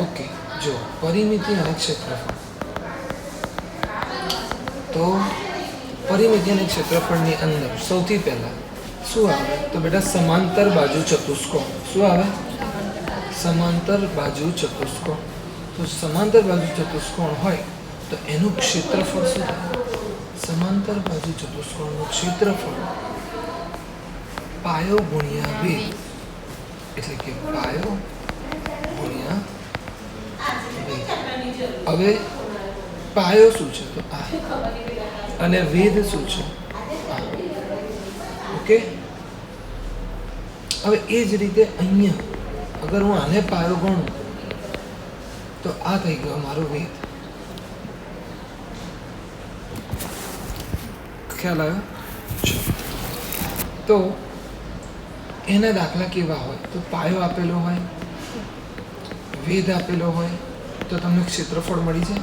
Okay, જો, પરિમિતિ અને ક્ષેત્રફળ. તો પરિમિતિ અને ક્ષેત્રફળની અંદર સૌથી પહેલાં શું આવે? તો બેટા સમાંતર બાજુ ચતુષ્કોણ. શું આવે? સમાંતર બાજુ ચતુષ્કોણ. તો સમાંતર બાજુ ચતુષ્કોણ હોય તો એનું ક્ષેત્રફળ શું થાય? સમાંતર બાજુ ચતુષ્કોણનું ક્ષેત્રફળ પાયો ગુણ્યા બે. એટલે કે પાયો ગુણ્યા હવે પાયો શું છે? તો આ. અને વેદ શું છે? ઓકે? હવે એ જ રીતે અહીંયા, અગર હું આને પાયો ગણું, તો આ થઈ ગયો મારો વેદ ખ્યાલ આવ્યો? તો એના દાખલા કેવા હોય? તો પાયો આપેલો હોય વેદ આપેલો હોય તો તમને ક્ષેત્રફળ મળી જાય.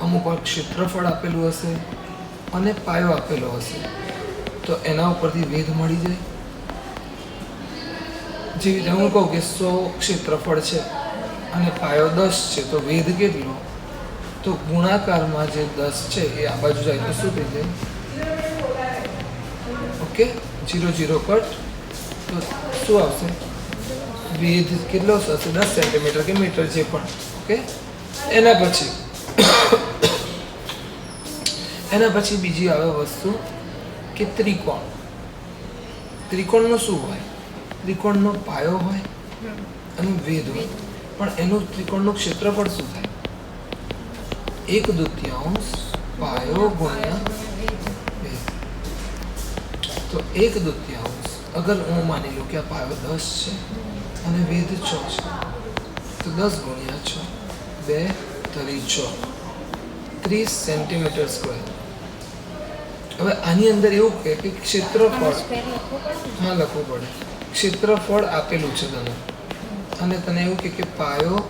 અમુક વાર ક્ષેત્રફળ આપેલું હશે અને પાયો આપેલો હશે. તો એના ઉપરથી વેદ મળી જાય. જેવી રીતે હું કહું કે સો ક્ષેત્રફળ છે અને પાયો દસ છે, તો વેદ કેટલો? તો ગુણાકારમાં જે દસ છે એ આ બાજુ જાય તો શું થઈ જાય? ઓકે? Zero zero cut. તો શું આવશે? વેદ કેટલો થશે? દસ સેન્ટીમીટર કે મીટર જે પણ, ઓકે? એના પછી એના પછી બીજી આવે વસ્તુ કે ત્રિકોણ. ત્રિકોણનો શું હોય? ત્રિકોણનો પાયો હોય અને વેદ હોય. પણ એનું ત્રિકોણનું ક્ષેત્રફળ શું થાય? એક દુત્યાંશ પાયો ગુણ્યા તો એક દુત્યાંશ, અગર હું માની લઉં કે આ પાયો દસ છે અને વેદ છ છે તો દસ ગુણ્યા છ બે તરી છ ત્રીસ સેન્ટીમીટર સ્ક્વેર હવે આની અંદર એવું કહે કે ક્ષેત્રફળ હા લખવું પડે ક્ષેત્રફળ આપેલું છે તને અને તને એવું કહે કે પાયો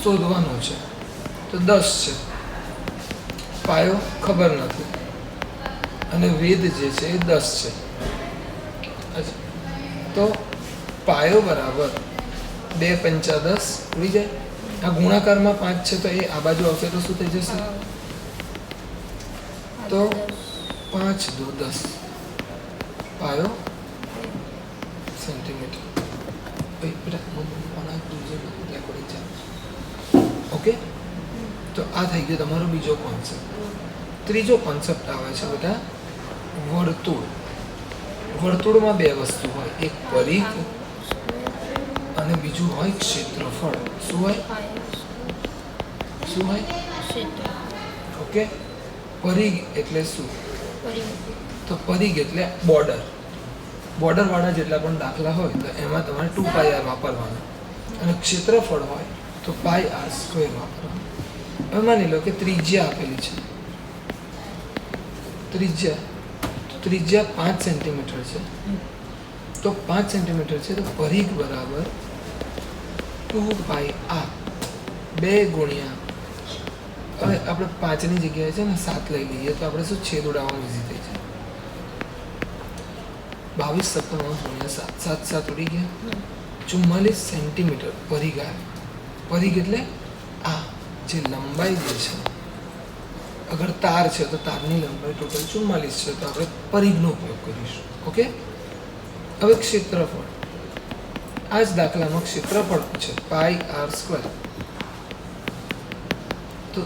શોધવાનો છે તો દસ છે પાયો ખબર નથી અને વેદ જે છે એ દસ છે તો પાયો બરાબર બે પંચા દસ ઉડી જાય. આ ગુણાકારમાં પાંચ છે તો એ આ બાજુ આવશે તો શું થઈ જશે? તો પાંચ દો દસ. પાયો? સેન્ટીમીટર. ઓકે? તો આ થઈ ગયો તમારો બીજો કોન્સેપ્ટ ત્રીજો કોન્સેપ્ટ આવે છે બધા વર્તુળ. વર્તુળમાં બે વસ્તુ હોય. એક પરિઘ અને બીજું હોય ક્ષેત્રફળ. શું હોય? શું હોય? ઓકે. પરિઘ એટલે શું? તો પરિઘ એટલે બોર્ડર. બોર્ડરવાળા જેટલા પણ દાખલા હોય તો એમાં તમારે ટુ પાય આર વાપરવાના. અને ક્ષેત્રફળ હોય તો પાય આર સ્ક્વેર વાપરવાનું. હવે માની લો કે ત્રિજ્યા આપેલી છે. ત્રિજ્યા. ત્રિજ્યા પાંચ સેન્ટીમીટર છે. તો પાંચ સેન્ટીમીટર છે તો પરિઘ બરાબર ટુ પાઈ આર બે ગુણ્યા. હવે આપણે પાંચની જગ્યાએ છે ને સાત લઈ લઈએ તો આપણે શું છેદ ઉડાવવાનું ઇઝી થઈ જાય. બાવીસ સત્તર ગુણ્યા સાત. સાત સાત ઉડી ગયા. ચુમ્માલીસ સેન્ટીમીટર પરિઘ પરિઘ એટલે આ જે લંબાઈ જે છે, અગર તાર છે તો તારની લંબાઈ ટોટલ ચુમ્માલીસ છે તો આપણે પરિઘનો ઉપયોગ કરીશું. ઓકે? હવે ક્ષેત્રફળ. આ જ દાખલામાં ક્ષેત્રફળ છે પાઈ આર સ્ક્વેર તો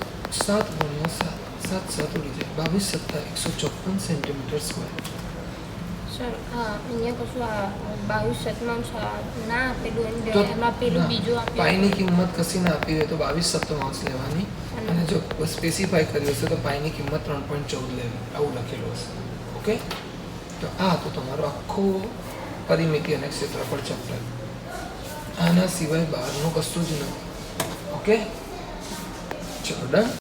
સાત ગુણ્યા સાત સાત સાત ઉડી જાય. બાવીસ સત્તા એકસો ચોપન સેન્ટીમીટર સ્ક્વેર સર અહીંયા કશું આ બાવીસ શતમાંશ ના આપેલું એમાં પેલું ના, બીજું પાઈની કિંમત કશી ના આપી હોય તો બાવીસ સપ્તમાંશ લેવાની. અને જો સ્પેસિફાઈ કર્યું હશે તો પાઈની કિંમત ત્રણ પોઈન્ટ ચૌદ લેવી. આવું લખેલું હશે. ઓકે તો આ તો તમારો આખો પરિમિતિ અને ક્ષેત્રફળ ચેપ્ટર આના સિવાય બહારનું કશું જ નથી ઓકે ચલો ડન